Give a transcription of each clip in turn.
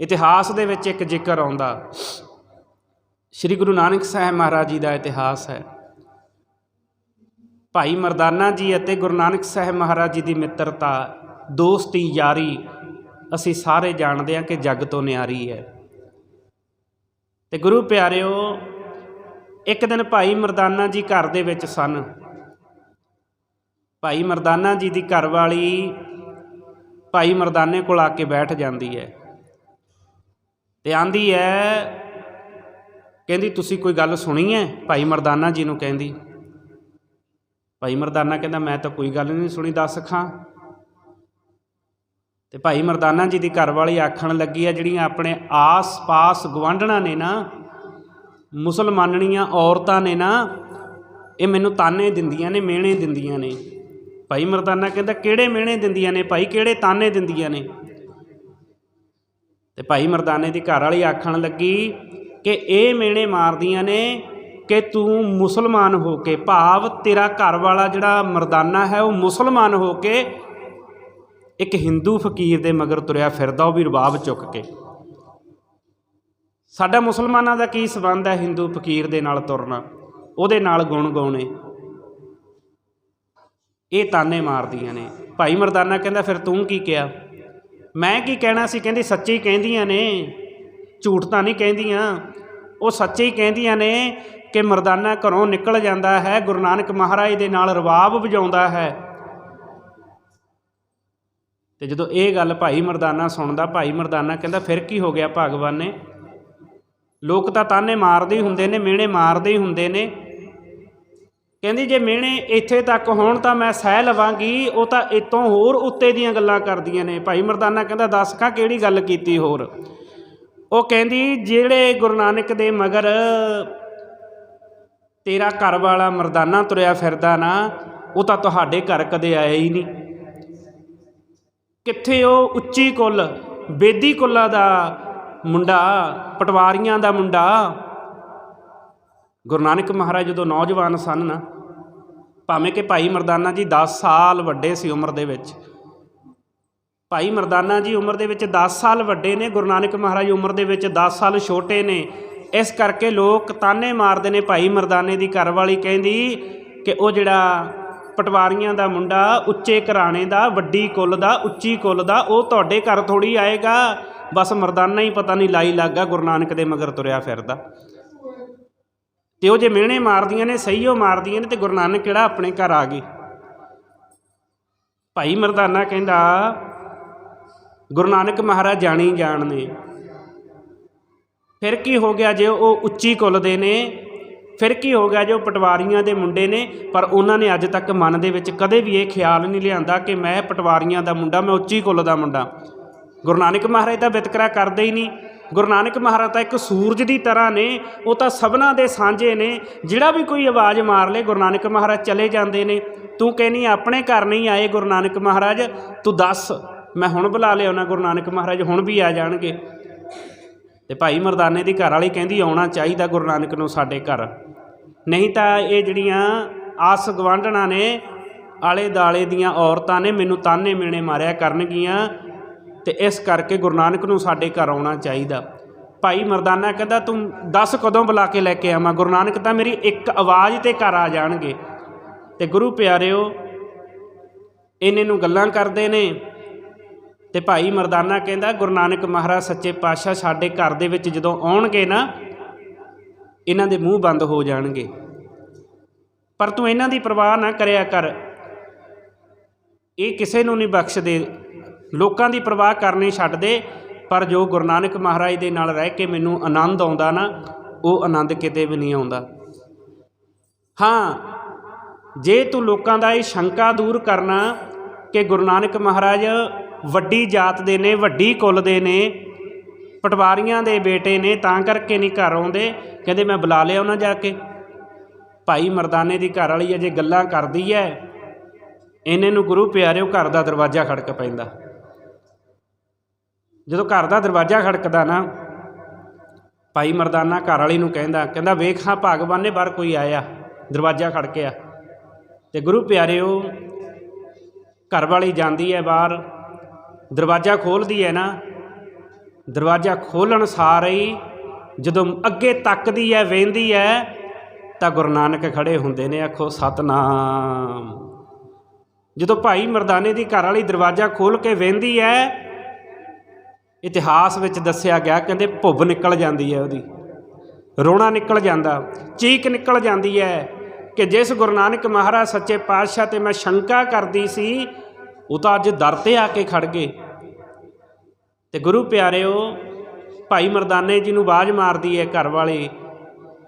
ਇਤਿਹਾਸ ਦੇ ਵਿੱਚ ਇੱਕ ਜ਼ਿਕਰ ਆਉਂਦਾ। ਸ੍ਰੀ ਗੁਰੂ ਨਾਨਕ ਸਾਹਿਬ ਮਹਾਰਾਜ ਜੀ ਦਾ ਇਤਿਹਾਸ ਹੈ। ਭਾਈ ਮਰਦਾਨਾ ਜੀ ਅਤੇ ਗੁਰੂ ਨਾਨਕ ਸਾਹਿਬ ਮਹਾਰਾਜ ਜੀ ਦੀ ਮਿੱਤਰਤਾ, ਦੋਸਤੀ, ਯਾਰੀ ਅਸੀਂ ਸਾਰੇ ਜਾਣਦੇ ਹਾਂ ਕਿ ਜੱਗ ਤੋਂ ਨਿਆਰੀ ਹੈ। ਤੇ ਗੁਰੂ ਪਿਆਰਿਓ, ਇੱਕ ਦਿਨ ਭਾਈ ਮਰਦਾਨਾ ਜੀ ਘਰ ਦੇ ਵਿੱਚ ਸਨ। ਭਾਈ ਮਰਦਾਨਾ ਜੀ ਦੀ ਘਰਵਾਲੀ ਭਾਈ ਮਰਦਾਨੇ ਕੋਲ ਆ ਕੇ ਬੈਠ ਜਾਂਦੀ ਹੈ। ਤੇ ਆਂਦੀ ਹੈ ਕਹਿੰਦੀ, ਤੁਸੀਂ ਕੋਈ ਗੱਲ ਸੁਣੀ ਹੈ ਭਾਈ ਮਰਦਾਨਾ ਜੀ ਨੂੰ ਕਹਿੰਦੀ। ਭਾਈ ਮਰਦਾਨਾ ਕਹਿੰਦਾ, ਮੈਂ ਤਾਂ ਕੋਈ ਗੱਲ ਨਹੀਂ ਸੁਣੀ, ਦੱਸ ਖਾਂ। ਤੇ ਭਾਈ ਮਰਦਾਨਾ ਜੀ ਦੀ ਘਰਵਾਲੀ ਆਖਣ ਲੱਗੀ ਆ ਜਿਹੜੀਆਂ ਆਪਣੇ ਆਸ-ਪਾਸ ਗਵਾਂਢਣਾ ਨੇ ਨਾ, ਮੁਸਲਮਾਨਣੀਆਂ ਔਰਤਾਂ ਨੇ ਨਾ, ਇਹ ਮੈਨੂੰ ਤਾਨੇ ਦਿੰਦੀਆਂ ਨੇ, ਮਿਹਣੇ ਦਿੰਦੀਆਂ ਨੇ। ਭਾਈ ਮਰਦਾਨਾ ਕਹਿੰਦਾ, ਕਿਹੜੇ ਮਿਹਣੇ ਦਿੰਦੀਆਂ ਨੇ ਭਾਈ? ਕਿਹੜੇ ਤਾਨੇ ਦਿੰਦੀਆਂ ਨੇ? ਤੇ ਭਾਈ ਮਰਦਾਨੇ ਦੀ ਘਰ ਵਾਲੀ ਆਖਣ ਲੱਗੀ ਕਿ ਇਹ ਮੇਣੇ ਮਾਰਦੀਆਂ ਨੇ ਕਿ ਤੂੰ ਮੁਸਲਮਾਨ ਹੋ ਕੇ, ਭਾਵ ਤੇਰਾ ਘਰ ਵਾਲਾ ਜਿਹੜਾ ਮਰਦਾਨਾ ਹੈ ਉਹ ਮੁਸਲਮਾਨ ਹੋ ਕੇ ਇੱਕ ਹਿੰਦੂ ਫਕੀਰ ਦੇ ਮਗਰ ਤੁਰਿਆ ਫਿਰਦਾ, ਉਹ ਵੀ ਰਬਾਬ ਚੁੱਕ ਕੇ। ਸਾਡਾ ਮੁਸਲਮਾਨਾਂ ਦਾ ਕੀ ਸਬੰਧ ਹੈ ਹਿੰਦੂ ਫਕੀਰ ਦੇ ਨਾਲ ਤੁਰਨਾ? ਉਹਦੇ ਨਾਲ ਗੁਣ ਗਾਉਣੇ। ਇਹ ਤਾਨੇ ਮਾਰਦੀਆਂ ਨੇ। ਭਾਈ ਮਰਦਾਨਾ ਕਹਿੰਦਾ, ਫਿਰ ਤੂੰ ਕੀ ਕਿਹਾ? ਮੈਂ ਕੀ ਕਹਿਣਾ ਸੀ? ਕਹਿੰਦੀ, ਸੱਚੀ ਕਹਿੰਦੀਆਂ ਨੇ। ਝੂਠ ਤਾਂ ਨਹੀਂ ਕਹਿੰਦੀਆਂ। ਉਹ ਸੱਚੇ ਹੀ ਕਹਿੰਦੀਆਂ ਨੇ ਕਿ ਮਰਦਾਨਾ ਘਰੋਂ ਨਿਕਲ ਜਾਂਦਾ ਹੈ, ਗੁਰੂ ਨਾਨਕ ਮਹਾਰਾਜ ਦੇ ਨਾਲ ਰਵਾਬ ਵਜਾਉਂਦਾ ਹੈ। ਤੇ ਜਦੋਂ ਇਹ ਗੱਲ ਭਾਈ ਮਰਦਾਨਾ ਸੁਣਦਾ, ਭਾਈ ਮਰਦਾਨਾ ਕਹਿੰਦਾ, ਫਿਰ ਕੀ ਹੋ ਗਿਆ ਭਗਵਾਨ? ਨੇ ਲੋਕ ਤਾਂ ਤਾਨੇ ਮਾਰਦੇ ਹੀ ਹੁੰਦੇ ਨੇ, ਮਿਹਣੇ ਮਾਰਦੇ ਹੀ ਹੁੰਦੇ ਨੇ। ਕਹਿੰਦੀ, ਜੇ ਮਿਹਣੇ ਇੱਥੇ ਤੱਕ ਹੋਣ ਤਾਂ ਮੈਂ ਸਹਿ ਲਵਾਂਗੀ। ਉਹ ਤਾਂ ਇਤੋਂ ਹੋਰ ਉੱਤੇ ਦੀਆਂ ਗੱਲਾਂ ਕਰਦੀਆਂ ਨੇ। ਭਾਈ ਮਰਦਾਨਾ ਕਹਿੰਦਾ, ਦੱਸ ਕਾ ਕਿਹੜੀ ਗੱਲ ਕੀਤੀ ਹੋਰ? ਉਹ ਕਹਿੰਦੀ, ਜਿਹੜੇ ਗੁਰੂ ਨਾਨਕ ਦੇ ਮਗਰ ਤੇਰਾ ਘਰ ਵਾਲਾ ਮਰਦਾਨਾ ਤੁਰਿਆ ਫਿਰਦਾ ਨਾ, ਉਹ ਤਾਂ ਤੁਹਾਡੇ ਘਰ ਕਦੇ ਆਇਆ ਹੀ ਨਹੀਂ। ਕਿੱਥੇ ਉਹ ਉੱਚੀ ਕੁੱਲ, ਬੇਦੀ ਕੁੱਲਾ ਦਾ ਮੁੰਡਾ, ਪਟਵਾਰੀਆਂ ਦਾ ਮੁੰਡਾ? ਗੁਰੂ ਨਾਨਕ ਮਹਾਰਾਜ ਜਦੋਂ ਨੌਜਵਾਨ ਸਨ ਨਾ ਭਾਵੇਂ ਕਿ ਭਾਈ ਮਰਦਾਨਾ ਜੀ 10 ਸਾਲ ਵੱਡੇ ਸੀ ਉਮਰ ਦੇ ਵਿੱਚ। ਭਾਈ ਮਰਦਾਨਾ ਜੀ ਉਮਰ ਦੇ ਵਿੱਚ 10 ਸਾਲ ਵੱਡੇ ਨੇ, ਗੁਰੂ ਨਾਨਕ ਮਹਾਰਾਜ ਉਮਰ ਦੇ ਵਿੱਚ 10 ਸਾਲ ਛੋਟੇ ਨੇ। ਇਸ ਕਰਕੇ ਲੋਕ ਤਾਨੇ ਮਾਰਦੇ ਨੇ ਭਾਈ ਮਰਦਾਨੇ ਦੀ ਘਰਵਾਲੀ ਕਹਿੰਦੀ ਕਿ ਉਹ ਜਿਹੜਾ ਪਟਵਾਰੀਆਂ ਦਾ ਮੁੰਡਾ, ਉੱਚੇ ਘਰਾਣੇ ਦਾ, ਵੱਡੀ ਕੁੱਲ ਦਾ, ਉੱਚੀ ਕੁੱਲ ਦਾ, ਉਹ ਤੁਹਾਡੇ ਘਰ ਥੋੜੀ ਆਏਗਾ। ਬਸ ਮਰਦਾਨਾ ਹੀ ਪਤਾ ਨਹੀਂ ਲਾਈ ਲੱਗਾ ਗੁਰੂ ਨਾਨਕ ਦੇ ਮਗਰ ਤੁਰਿਆ ਫਿਰਦਾ। ਤੇ ਉਹ ਜੇ ਮਿਹਣੇ ਮਾਰਦੀਆਂ ਨੇ, ਸਹੀ ਉਹ ਮਾਰਦੀਆਂ ਨੇ ਤੇ ਗੁਰੂ ਨਾਨਕ ਕਿਹੜਾ ਆਪਣੇ ਘਰ ਆ ਗਏ। ਭਾਈ ਮਰਦਾਨਾ ਕਹਿੰਦਾ, ਗੁਰੂ ਨਾਨਕ ਮਹਾਰਾਜ ਜਾਣੀ ਜਾਣ ਨੇ। ਫਿਰ ਕੀ ਹੋ ਗਿਆ ਜੇ ਉਹ ਉੱਚੀ ਕੁੱਲ ਦੇ ਨੇ? ਫਿਰ ਕੀ ਹੋ ਗਿਆ ਜੋ ਪਟਵਾਰੀਆਂ ਦੇ ਮੁੰਡੇ ਨੇ? ਪਰ ਉਹਨਾਂ ਨੇ ਅੱਜ ਤੱਕ ਮਨ ਦੇ ਵਿੱਚ ਕਦੇ ਵੀ ਇਹ ਖਿਆਲ ਨਹੀਂ ਲਿਆਂਦਾ ਕਿ ਮੈਂ ਪਟਵਾਰੀਆਂ ਦਾ ਮੁੰਡਾ, ਮੈਂ ਉੱਚੀ ਕੁੱਲ ਦਾ ਮੁੰਡਾ। ਗੁਰੂ ਨਾਨਕ ਮਹਾਰਾਜ ਦਾ ਵਿਤਕਰਾ ਕਰਦੇ ਹੀ ਨਹੀਂ। ਗੁਰੂ ਨਾਨਕ ਮਹਾਰਾਜ ਤਾਂ ਇੱਕ ਸੂਰਜ ਦੀ ਤਰ੍ਹਾਂ ਨੇ, ਉਹ ਤਾਂ ਸਭਨਾ ਦੇ ਸਾਂਝੇ ਨੇ। ਜਿਹੜਾ ਵੀ ਕੋਈ ਆਵਾਜ਼ ਮਾਰ ਲੇ, ਗੁਰੂ ਨਾਨਕ ਮਹਾਰਾਜ ਚਲੇ ਜਾਂਦੇ ਨੇ। ਤੂੰ ਕਹਿੰਨੀ ਆਪਣੇ ਘਰ ਨਹੀਂ ਆਏ ਗੁਰੂ ਨਾਨਕ ਮਹਾਰਾਜ, ਤੂੰ ਦੱਸ, ਮੈਂ ਹੁਣ ਬੁਲਾ ਲਿਆਉਣਾ ਗੁਰੂ ਨਾਨਕ ਮਹਾਰਾਜ, ਹੁਣ ਵੀ ਆ ਜਾਣਗੇ। ਤੇ ਭਾਈ ਮਰਦਾਨੇ ਦੀ ਘਰ ਵਾਲੀ ਕਹਿੰਦੀ, ਆਉਣਾ ਚਾਹੀਦਾ ਗੁਰੂ ਨਾਨਕ ਨੂੰ ਸਾਡੇ ਘਰ। ਨਹੀਂ ਤਾਂ ਇਹ ਜਿਹੜੀਆਂ ਆਸ ਗਵਾਂਢਣਾ ਨੇ ਆਲੇ ਦਾਲੇ ਦੀਆਂ ਔਰਤਾਂ ਨੇ, ਮੈਨੂੰ ਤਾਨੇ ਮੇਣੇ ਮਾਰਿਆ ਕਰਨਗੀਆਂ। ਤੇ ਇਸ ਕਰਕੇ ਗੁਰੂ ਨਾਨਕ ਨੂੰ ਸਾਡੇ ਘਰ ਆਉਣਾ ਚਾਹੀਦਾ। ਭਾਈ ਮਰਦਾਨਾ ਕਹਿੰਦਾ, ਤੂੰ ਦੱਸ ਕਦੋਂ ਬੁਲਾ ਕੇ ਲੈ ਕੇ ਆਵਾਂ? ਗੁਰੂ ਨਾਨਕ ਤਾਂ ਮੇਰੀ ਇੱਕ ਆਵਾਜ਼ ਤੇ ਘਰ ਆ ਜਾਣਗੇ। ਤੇ ਗੁਰੂ ਪਿਆਰਿਓ, ਇਹਨੇ ਨੂੰ ਗੱਲਾਂ ਕਰਦੇ ਨੇ ਤੇ ਭਾਈ ਮਰਦਾਨਾ ਕਹਿੰਦਾ, ਗੁਰੂ ਨਾਨਕ ਮਹਾਰਾਜ ਸੱਚੇ ਪਾਤਸ਼ਾਹ ਸਾਡੇ ਘਰ ਦੇ ਵਿੱਚ ਜਦੋਂ ਆਉਣਗੇ ਨਾ, ਇਹਨਾਂ ਦੇ ਮੂੰਹ ਬੰਦ ਹੋ ਜਾਣਗੇ। ਪਰ ਤੂੰ ਇਹਨਾਂ ਦੀ ਪਰਵਾਹ ਨਾ ਕਰਿਆ ਕਰ। ਇਹ ਕਿਸੇ ਨੂੰ ਨਹੀਂ ਬਖਸ਼ਦੇ। ਲੋਕਾਂ ਦੀ ਪਰਵਾਹ ਕਰਨੀ ਛੱਡ ਦੇ, ਪਰ ਜੋ ਗੁਰੂ ਨਾਨਕ ਮਹਾਰਾਜ ਦੇ ਨਾਲ ਰਹਿ ਕੇ ਮੈਨੂੰ ਆਨੰਦ ਆਉਂਦਾ ਨਾ, ਉਹ ਆਨੰਦ ਕਿਤੇ ਵੀ ਨਹੀਂ ਆਉਂਦਾ। ਹਾਂ, ਜੇ ਤੂੰ ਲੋਕਾਂ ਦਾ ਇਹ ਸ਼ੰਕਾ ਦੂਰ ਕਰਨਾ ਕਿ ਗੁਰੂ ਨਾਨਕ ਮਹਾਰਾਜ ਵੱਡੀ ਜਾਤ ਦੇ ਨੇ, ਵੱਡੀ ਕੁੱਲ ਦੇ ਨੇ, ਪਟਵਾਰੀਆਂ ਦੇ ਬੇਟੇ ਨੇ, ਤਾਂ ਕਰਕੇ ਨਹੀਂ ਘਰ ਆਉਂਦੇ, ਕਹਿੰਦੇ ਮੈਂ ਬੁਲਾ ਲਿਆ ਉਹਨਾਂ ਜਾ ਕੇ। ਭਾਈ ਮਰਦਾਨੇ ਦੀ ਘਰ ਵਾਲੀ ਅਜੇ ਗੱਲਾਂ ਕਰਦੀ ਐ, ਇਹਨੇ ਨੂੰ ਗੁਰੂ ਪਿਆਰਿਓ ਘਰ ਦਾ ਦਰਵਾਜ਼ਾ ਖੜਕ ਪੈਂਦਾ। ਜਦੋਂ ਘਰ ਦਾ ਦਰਵਾਜ਼ਾ ਖੜਕਦਾ ਨਾ, ਭਾਈ ਮਰਦਾਨਾ ਘਰ ਵਾਲੀ ਨੂੰ ਕਹਿੰਦਾ ਕਹਿੰਦਾ, ਵੇਖ ਹਾਂ, ਭਗਵਾਨ ਨੇ ਬਾਹਰ ਕੋਈ ਆਇਆ, ਦਰਵਾਜ਼ਾ ਖੜਕਿਆ। ਤੇ ਗੁਰੂ ਪਿਆਰਿਓ, ਘਰ ਵਾਲੀ ਜਾਂਦੀ ਹੈ ਬਾਹਰ, ਦਰਵਾਜ਼ਾ ਖੋਲਦੀ ਹੈ ਨਾ, ਦਰਵਾਜ਼ਾ ਖੋਲਣ ਸਾਰ ਹੀ ਜਦੋਂ ਅੱਗੇ ਤੱਕਦੀ ਹੈ, ਵੇਂਦੀ ਹੈ, ਤਾਂ ਗੁਰੂ ਨਾਨਕ ਖੜੇ ਹੁੰਦੇ ਨੇ, ਆਖੋ, ਸਤਨਾਮ। ਜਦੋਂ ਭਾਈ ਮਰਦਾਨੇ ਦੀ ਘਰ ਵਾਲੀ ਦਰਵਾਜ਼ਾ ਖੋਲ ਕੇ ਵੇਂਦੀ ਹੈ ਇਤਿਹਾਸ ਵਿੱਚ ਦੱਸਿਆ ਗਿਆ ਕਹਿੰਦੇ ਭੁੱਬ ਨਿਕਲ ਜਾਂਦੀ ਹੈ ਉਹਦੀ, ਰੋਣਾ ਨਿਕਲ ਜਾਂਦਾ, ਚੀਕ ਨਿਕਲ ਜਾਂਦੀ ਹੈ ਕਿ ਜਿਸ ਗੁਰੂ ਨਾਨਕ ਮਹਾਰਾਜ ਸੱਚੇ ਪਾਤਸ਼ਾਹ ਤੇ ਮੈਂ ਸ਼ੰਕਾ ਕਰਦੀ ਸੀ, ਉਹ ਤਾਂ ਅੱਜ ਦਰ ਤੇ ਆ ਕੇ ਖੜ ਗਏ। ਤੇ ਗੁਰੂ ਪਿਆਰਿਓ, ਭਾਈ ਮਰਦਾਨੇ ਜੀ ਨੂੰ ਬਾਜ ਮਾਰਦੀ ਹੈ ਘਰ ਵਾਲੀ,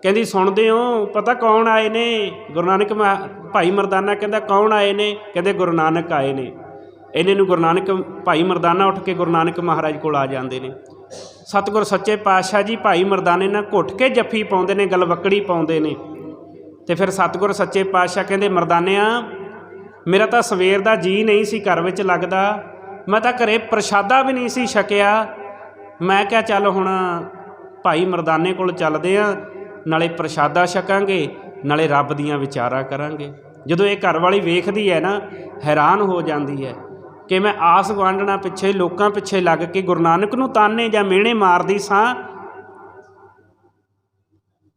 ਕਹਿੰਦੀ ਸੁਣਦੇ ਹੋ, ਪਤਾ ਕੌਣ ਆਏ ਨੇ? ਗੁਰੂ ਨਾਨਕ ਮਹਾ- ਭਾਈ ਮਰਦਾਨਾ ਕਹਿੰਦਾ ਕੌਣ ਆਏ ਨੇ? ਕਹਿੰਦੇ ਗੁਰੂ ਨਾਨਕ ਆਏ ਨੇ। ਇਹਨੇ ਨੂੰ ਗੁਰੂ ਨਾਨਕ ਭਾਈ ਮਰਦਾਨਾ ਉੱਠ ਕੇ ਗੁਰੂ ਨਾਨਕ ਮਹਾਰਾਜ ਕੋਲ ਆ ਜਾਂਦੇ ਨੇ। ਸਤਿਗੁਰ ਸੱਚੇ ਪਾਤਸ਼ਾਹ ਜੀ ਭਾਈ ਮਰਦਾਨੇ ਨਾਲ ਘੁੱਟ ਕੇ ਜੱਫੀ ਪਾਉਂਦੇ ਨੇ ਗਲਵੱਕੜੀ ਪਾਉਂਦੇ ਨੇ। ਤੇ ਫਿਰ ਸਤਿਗੁਰ ਸੱਚੇ ਪਾਤਸ਼ਾਹ ਕਹਿੰਦੇ, ਮਰਦਾਨਿਆਂ, ਮੇਰਾ ਤਾਂ ਸਵੇਰ ਦਾ ਜੀ ਨਹੀਂ ਸੀ ਘਰ ਵਿੱਚ ਲੱਗਦਾ, ਮੈਂ ਤਾਂ ਘਰੇ ਪ੍ਰਸ਼ਾਦਾ ਵੀ ਨਹੀਂ ਸੀ ਛਕਿਆ। ਮੈਂ ਕਿਹਾ, ਚੱਲ ਹੁਣ ਭਾਈ ਮਰਦਾਨੇ ਕੋਲ ਚੱਲਦੇ ਆ, ਨਾਲੇ ਪ੍ਰਸ਼ਾਦਾ ਛਕਾਂਗੇ, ਨਾਲੇ ਰੱਬ ਦੀਆਂ ਵਿਚਾਰਾਂ ਕਰਾਂਗੇ। ਜਦੋਂ ਇਹ ਘਰ ਵਾਲੀ ਵੇਖਦੀ ਹੈ ਨਾ, ਹੈਰਾਨ ਹੋ ਜਾਂਦੀ ਹੈ। ਕਿ ਮੈਂ ਆਸ ਗੁਆਂਢਣਾ ਪਿੱਛੇ, ਲੋਕਾਂ ਪਿੱਛੇ ਲੱਗ ਕੇ ਗੁਰੂ ਨਾਨਕ ਨੂੰ ਤਾਨੇ ਜਾਂ ਮਿਹਣੇ ਮਾਰਦੀ ਸਾਂ।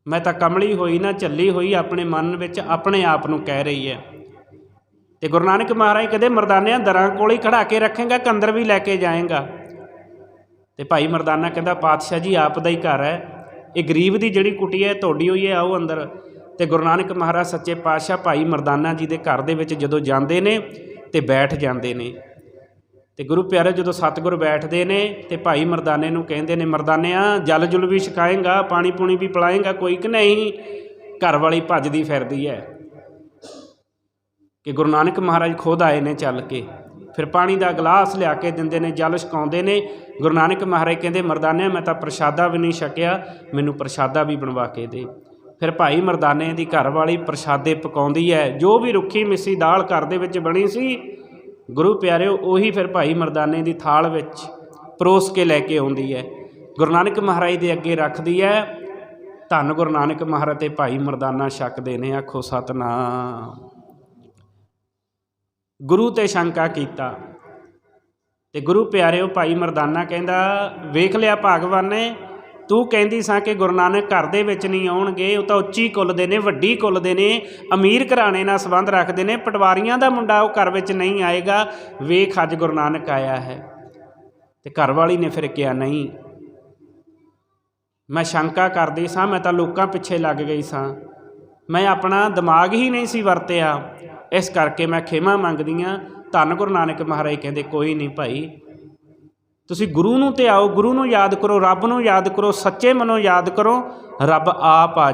ਮੈਂ ਤਾਂ ਕਮਲੀ ਹੋਈ ਨਾ, ਝੱਲੀ ਹੋਈ ਆਪਣੇ ਮਨ ਵਿੱਚ, ਆਪਣੇ ਆਪ ਨੂੰ ਕਹਿ ਰਹੀ ਹੈ। ਤੇ ਗੁਰੂ ਨਾਨਕ ਮਹਾਰਾਜ ਕਦੇ ਮਰਦਾਨਿਆਂ ਦਰਾਂ ਕੋਲ ਹੀ ਖੜਾ ਕੇ ਰੱਖੇਗਾ, ਕੰਦਰ ਵੀ ਲੈ ਕੇ ਜਾਏਗਾ। ਤੇ ਭਾਈ ਮਰਦਾਨਾ ਕਹਿੰਦਾ, ਪਾਤਸ਼ਾਹ ਜੀ, ਆਪ ਦਾ ਹੀ ਘਰ ਹੈ। ਇਹ ਗਰੀਬ ਦੀ ਜਿਹੜੀ ਕੁਟੀ ਹੈ, ਤੁਹਾਡੀ ਹੋਈ ਹੈ, ਆਓ ਅੰਦਰ। ਤੇ ਗੁਰੂ ਨਾਨਕ ਮਹਾਰਾਜ ਸੱਚੇ ਪਾਤਸ਼ਾਹ ਭਾਈ ਮਰਦਾਨਾ ਜੀ ਦੇ ਘਰ ਦੇ ਵਿੱਚ ਜਦੋਂ ਜਾਂਦੇ ਨੇ ਤੇ ਬੈਠ ਜਾਂਦੇ ਨੇ। ਤੇ ਗੁਰੂ ਪਿਆਰੇ ਜਦੋਂ ਸਤਿਗੁਰ ਬੈਠਦੇ ਨੇ ਤੇ ਭਾਈ ਮਰਦਾਨੇ ਨੂੰ ਕਹਿੰਦੇ ਨੇ, ਮਰਦਾਨਿਆਂ, ਜਲ ਜੁਲ ਵੀ ਛਕਾਏਗਾ, ਪਾਣੀ ਪੂਣੀ ਵੀ ਪਿਲਾਏਗਾ, ਕੋਈ ਕਿ ਨਹੀਂ? ਘਰ ਵਾਲੀ ਭੱਜਦੀ ਫਿਰਦੀ ਹੈ। ਕਿ ਗੁਰੂ ਨਾਨਕ ਮਹਾਰਾਜ ਖੁਦ ਆਏ ਨੇ ਚੱਲ ਕੇ। ਫਿਰ ਪਾਣੀ ਦਾ ਗਲਾਸ ਲਿਆ ਕੇ ਦਿੰਦੇ ਨੇ, ਜਲ ਛਕਾਉਂਦੇ ਨੇ। ਗੁਰੂ ਨਾਨਕ ਮਹਾਰਾਜ ਕਹਿੰਦੇ, ਮਰਦਾਨਿਆਂ, ਮੈਂ ਤਾਂ ਪ੍ਰਸ਼ਾਦਾ ਵੀ ਨਹੀਂ ਛਕਿਆ, ਮੈਨੂੰ ਪ੍ਰਸ਼ਾਦਾ ਵੀ ਬਣਵਾ ਕੇ ਦੇ। ਫਿਰ ਭਾਈ ਮਰਦਾਨੇ ਦੀ ਘਰ ਵਾਲੀ ਪ੍ਰਸ਼ਾਦੇ ਪਕਾਉਂਦੀ ਹੈ। ਜੋ ਵੀ ਰੁੱਖੀ ਮਿੱਸੀ ਦਾਲ ਘਰ ਦੇ ਵਿੱਚ ਬਣੀ ਸੀ ਗੁਰੂ ਪਿਆਰਿਓ, ਉਹੀ ਫਿਰ ਭਾਈ ਮਰਦਾਨੇ ਦੀ ਥਾਲ ਵਿੱਚ ਪਰੋਸ ਕੇ ਲੈ ਕੇ ਆਉਂਦੀ ਹੈ। ਗੁਰੂ ਨਾਨਕ ਮਹਾਰਾਜ ਦੇ ਅੱਗੇ ਰੱਖਦੀ ਹੈ। ਧੰਨ ਗੁਰੂ ਨਾਨਕ ਮਹਾਰਾਜ ਤੇ ਭਾਈ ਮਰਦਾਨਾ ਛਕਦੇ ਨੇ ਆਖੋ ਸਤਨਾਮ। ਗੁਰੂ ਤੇ ਸ਼ੰਕਾ ਕੀਤਾ। ਤੇ ਗੁਰੂ ਪਿਆਰਿਓ, ਭਾਈ ਮਰਦਾਨਾ ਕਹਿੰਦਾ, ਵੇਖ ਲਿਆ ਭਗਵਾਨ ਨੇ ਤੂੰ ਕਹਿੰਦੀ ਸਾਂ ਕਿ ਗੁਰੂ ਨਾਨਕ ਘਰ ਦੇ ਵਿੱਚ ਨਹੀਂ ਆਉਣਗੇ, ਉਹ ਤਾਂ ਉੱਚੀ ਕੁੱਲ ਦੇ ਨੇ, ਵੱਡੀ ਕੁੱਲ ਦੇ ਨੇ, ਅਮੀਰ ਘਰਾਣੇ ਨਾਲ ਸੰਬੰਧ ਰੱਖਦੇ ਨੇ, ਪਟਵਾਰੀਆਂ ਦਾ ਮੁੰਡਾ ਉਹ ਘਰ ਵਿੱਚ ਨਹੀਂ ਆਏਗਾ। ਵੇਖ ਅੱਜ ਗੁਰੂ ਨਾਨਕ ਆਇਆ ਹੈ। ਤੇ ਘਰ ਵਾਲੀ ਨੇ ਫਿਰ ਕਿਹਾ, ਨਹੀਂ, ਮੈਂ ਸ਼ੰਕਾ ਕਰਦੀ ਸਾਂ, ਮੈਂ ਤਾਂ ਲੋਕਾਂ ਪਿੱਛੇ ਲੱਗ ਗਈ ਸਾਂ। ਮੈਂ ਆਪਣਾ ਦਿਮਾਗ ਹੀ ਨਹੀਂ ਸੀ ਵਰਤਿਆ। ਇਸ ਕਰਕੇ ਮੈਂ ਖੇਮਾ ਮੰਗਦੀ ਹਾਂ ਧੰਨ ਗੁਰੂ ਨਾਨਕ ਮਹਾਰਾਜ ਕਹਿੰਦੇ, ਕੋਈ ਨਹੀਂ ਭਾਈ ਤੁਸੀਂ ਗੁਰੂ ਨੂੰ ਤੇ ਆਓ, ਗੁਰੂ ਨੂੰ ਯਾਦ ਕਰੋ, ਰੱਬ ਨੂੰ ਯਾਦ ਕਰੋ, ਸੱਚੇ ਮਨੋਂ ਯਾਦ ਕਰੋ, ਰੱਬ ਆਪ ਆ